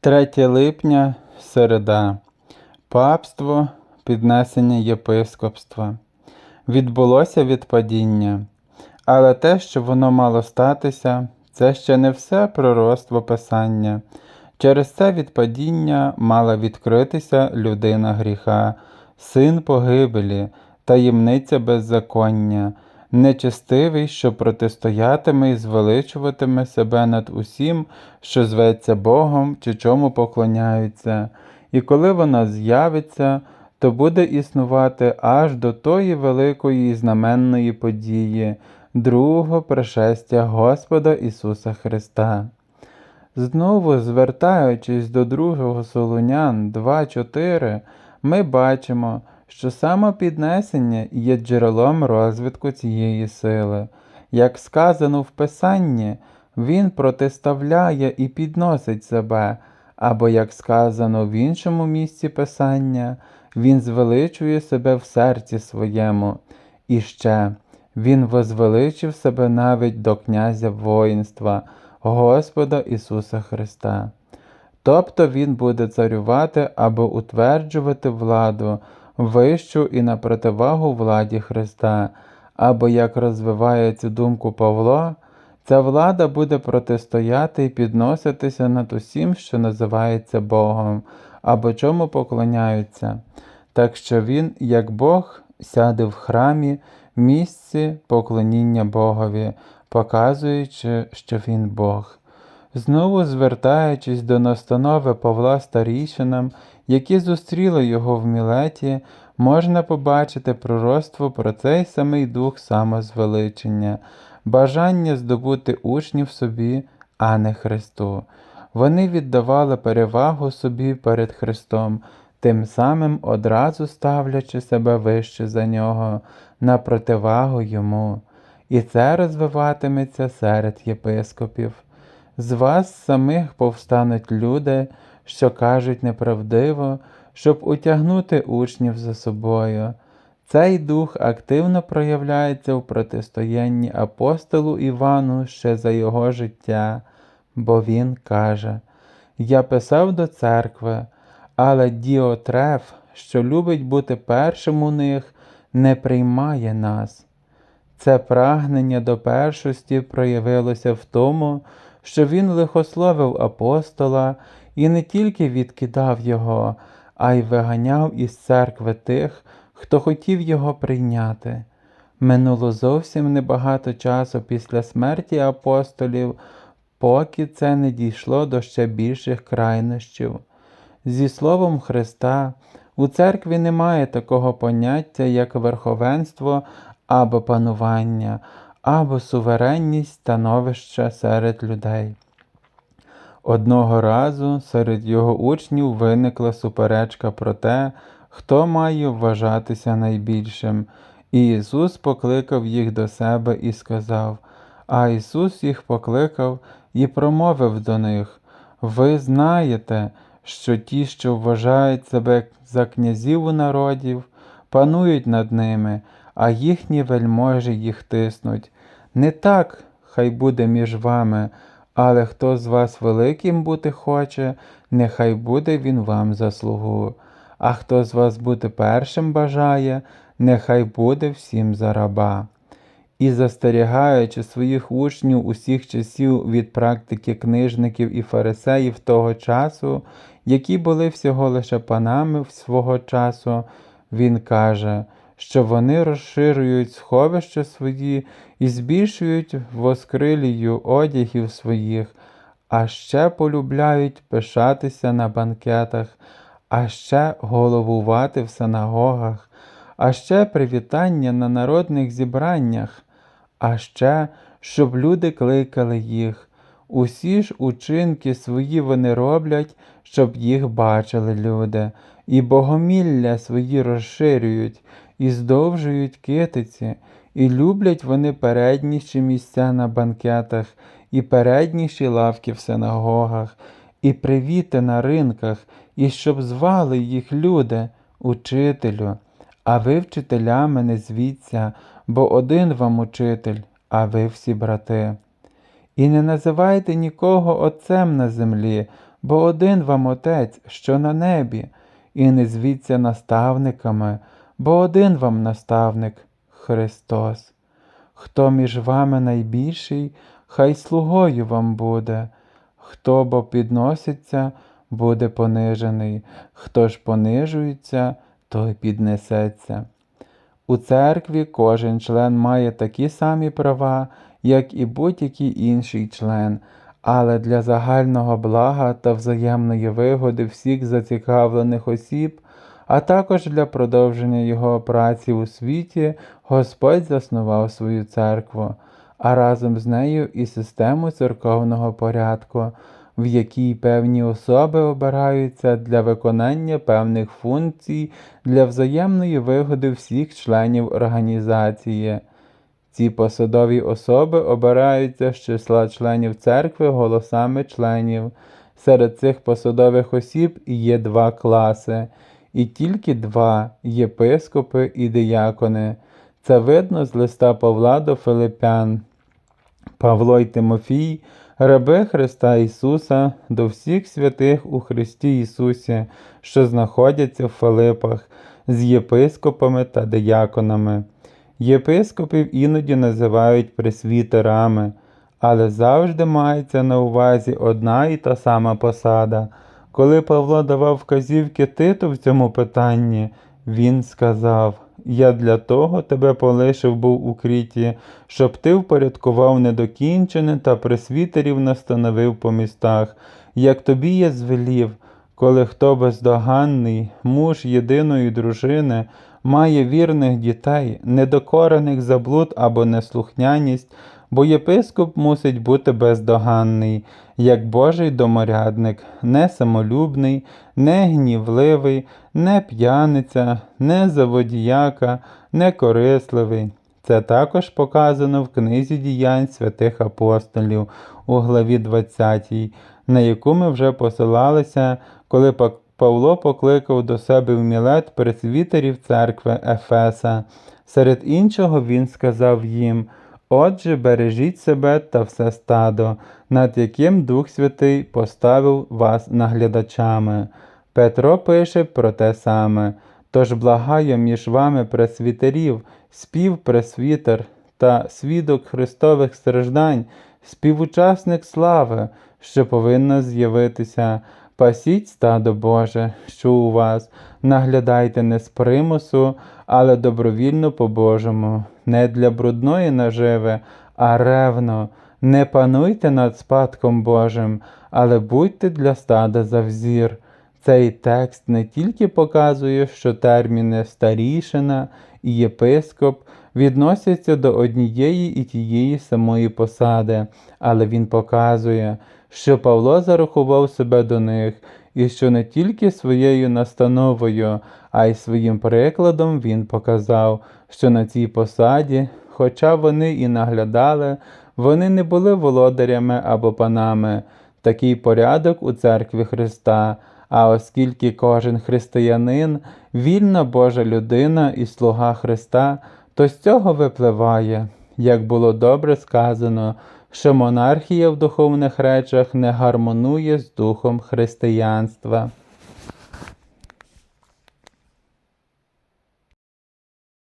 3 липня середа. Папство, піднесення єпископства. Відбулося відпадіння. Але те, що воно мало статися, це ще не все пророцтво Писання. Через це відпадіння мала відкритися людина гріха, син погибелі, таємниця беззаконня, нечестивий, що протистоятиме і звеличуватиме себе над усім, що зветься Богом чи чому поклоняються. І коли вона з'явиться, то буде існувати аж до тої великої і знаменної події, другого пришестя Господа Ісуса Христа. Знову, звертаючись до другого Солунян 2.4, ми бачимо, що самопіднесення є джерелом розвитку цієї сили. Як сказано в Писанні, він протиставляє і підносить себе, або, як сказано в іншому місці Писання, він звеличує себе в серці своєму. І ще він возвеличив себе навіть до князя воїнства, Господа Ісуса Христа. Тобто Він буде царювати або утверджувати владу, вищу і на противагу владі Христа, або, як розвиває цю думку Павло, ця влада буде протистояти і підноситися над усім, що називається Богом, або чому поклоняються. Так що Він, як Бог, сяде в храмі, місці поклоніння Богові, показуючи, що Він Бог. Знову звертаючись до настанови Павла старішинам, які зустріли його в Мілеті, можна побачити пророцтво про цей самий дух самозвеличення, бажання здобути учнів собі, а не Христу. Вони віддавали перевагу собі перед Христом, тим самим одразу ставлячи себе вище за нього, на противагу йому. І це розвиватиметься серед єпископів. З вас самих повстануть люди, що кажуть неправдиво, щоб утягнути учнів за собою. Цей дух активно проявляється в протистоянні апостолу Івану ще за його життя, бо він каже: Я писав до церкви, але Діотреф, що любить бути першим у них, не приймає нас. Це прагнення до першості проявилося в тому, що він лихословив апостола і не тільки відкидав його, а й виганяв із церкви тих, хто хотів його прийняти. Минуло зовсім небагато часу після смерті апостолів, поки це не дійшло до ще більших крайнощів. Зі словом Христа, у церкві немає такого поняття, як верховенство або панування, або суверенність становища серед людей. Одного разу серед його учнів виникла суперечка про те, хто має вважатися найбільшим, і Ісус покликав їх до себе і сказав, а Ісус їх покликав і промовив до них: Ви знаєте, що ті, що вважають себе за князів у народів, панують над ними, а їхні вельможі їх тиснуть. Не так хай буде між вами, але хто з вас великим бути хоче, нехай буде він вам за слугу. А хто з вас бути першим бажає, нехай буде всім за раба. І застерігаючи своїх учнів усіх часів від практики книжників і фарисеїв того часу, які були всього лише панами свого часу, він каже, що вони розширюють сховища свої і збільшують воскрилію одягів своїх, а ще полюбляють пишатися на банкетах, а ще головувати в синагогах, а ще привітання на народних зібраннях, а ще, щоб люди кликали їх. Усі ж учинки свої вони роблять, щоб їх бачили люди, і богомілля свої розширюють, і здовжують китиці, і люблять вони передніші місця на банкетах, і передніші лавки в синагогах, і привіти на ринках, і щоб звали їх люди, учителю. А ви вчителями не звіться, бо один вам учитель, а ви всі брати. І не називайте нікого отцем на землі, бо один вам Отець, що на небі, і не звіться наставниками, бо один вам наставник Христос. Хто між вами найбільший, хай слугою вам буде, хто бо підноситься, буде понижений, хто ж понижується, той піднесеться. У церкві кожен член має такі самі права, як і будь-який інший член, але для загального блага та взаємної вигоди всіх зацікавлених осіб, а також для продовження його праці у світі, Господь заснував свою церкву, а разом з нею і систему церковного порядку, в якій певні особи обираються для виконання певних функцій для взаємної вигоди всіх членів організації. Ці посадові особи обираються з числа членів церкви голосами членів. Серед цих посадових осіб є два класи, і тільки два єпископи і диякони. Це видно з листа Павла до Филипян. Павло й Тимофій, раби Христа Ісуса, до всіх святих у Христі Ісусі, що знаходяться в Филипах, з єпископами та дияконами. Єпископів іноді називають пресвітерами, але завжди мається на увазі одна і та сама посада. Коли Павло давав вказівки Титу в цьому питанні, він сказав: Я для того тебе полишив був у кріті, щоб ти впорядкував недокінчене та пресвітерів настановив по містах, як тобі я звелів, коли хто бездоганний, муж єдиної дружини, має вірних дітей, недокорених за блуд або неслухняність, бо єпископ мусить бути бездоганний, як Божий доморядник, не самолюбний, не гнівливий, не п'яниця, не заводіяка, не корисливий. Це також показано в книзі діянь святих апостолів у главі 20, на яку ми вже посилалися, коли Павло покликав до себе в Мілет пресвітерів церкви Ефеса. Серед іншого він сказав їм: Отже, бережіть себе та все стадо, над яким Дух Святий поставив вас наглядачами. Петро пише про те саме. Тож благаю між вами пресвітерів, співпресвітер та свідок Христових страждань, співучасник слави, що повинна з'явитися. Пасіть стадо Боже, що у вас, наглядайте не з примусу, але добровільно по-божому, не для брудної наживи, а ревно. Не пануйте над спадком Божим, але будьте для стада за взір. Цей текст не тільки показує, що терміни старішина і єпископ відносяться до однієї і тієї самої посади, але він показує, що Павло зарахував себе до них, і що не тільки своєю настановою, а й своїм прикладом він показав, що на цій посаді, хоча вони і наглядали, вони не були володарями або панами. Такий порядок у церкві Христа. А оскільки кожен християнин вільна Божа людина і слуга Христа, то з цього випливає, як було добре сказано, що монархія в духовних речах не гармонує з духом християнства.